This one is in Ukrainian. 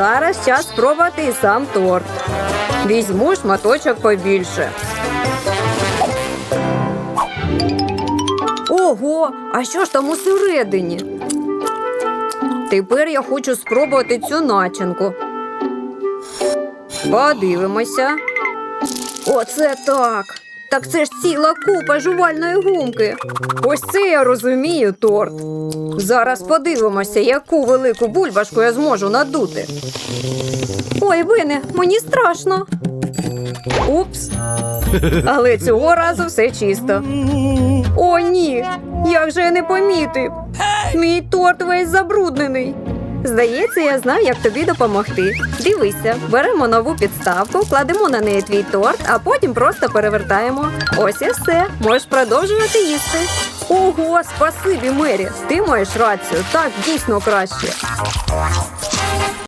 Зараз час спробувати і сам торт. Візьму шматочок побільше. Ого, а що ж там усередині? Тепер я хочу спробувати цю начинку. Подивимося. Оце так. Так це ж ціла купа жувальної гумки. Ось це я розумію торт. Зараз подивимося, яку велику бульбашку я зможу надути. Ой, Вине, мені страшно. Упс. Але цього разу все чисто. О, ні! Як же я не помітив? Мій торт весь забруднений. Здається, я знаю, як тобі допомогти. Дивися, беремо нову підставку, кладемо на неї твій торт, а потім просто перевертаємо. Ось і все. Можеш продовжувати їсти. Ого, спасибі, Мері. Ти маєш рацію. Так дійсно краще.